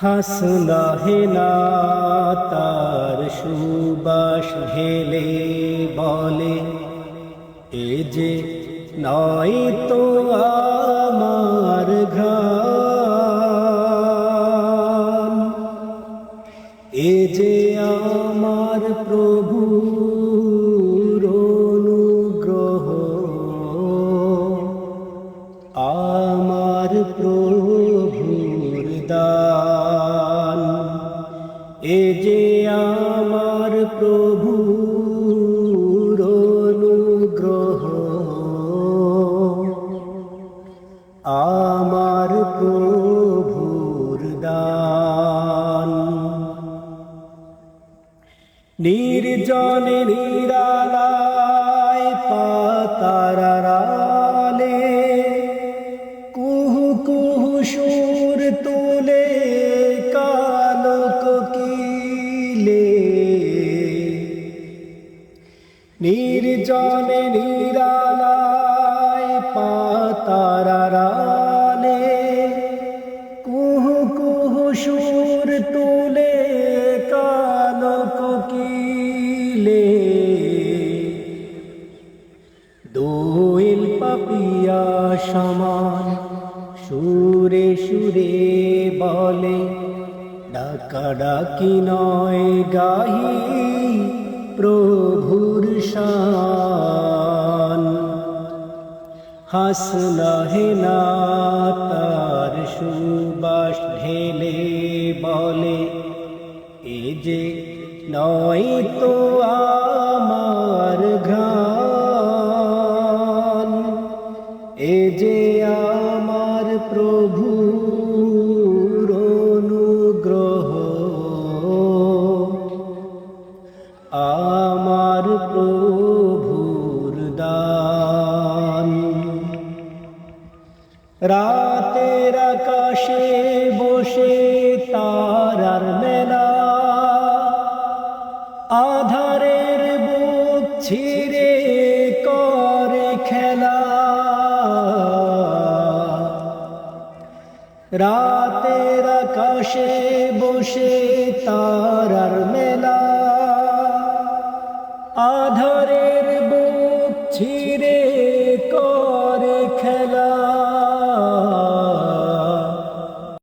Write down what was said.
হাসনা হেনা তার সুবাস ঢেলে বলে, এ যে নয় তো আমার ঘ্রাণ। এ যে আমার প্রভুর অনুগ্রহ, আমার প্রভুর এ যে আমার প্রভু অনুগ্রহ আমার প্রভুর দান। নির্জনে নিরালায় নির্জনে নিরালায় পাতারালে কুহু কুহু সুর তুলে কালো কোকিলে। দোয়েল পাপিয়া সমান সুরে সুরে বলে, ডাকা ডাকি নয় গাহি। প্রভুর শান। হাসনা হেনা তার সুবাস ঢেলে বলে, এ যে নয় তো আমার ঘ্রাণ। এ যে আমার প্রভু রাতের আকাশে বসে তারার মেলা। আধারের বুক ছিঁড়ে করে খেলা। রাতের আকাশে বসে তারার মেলা।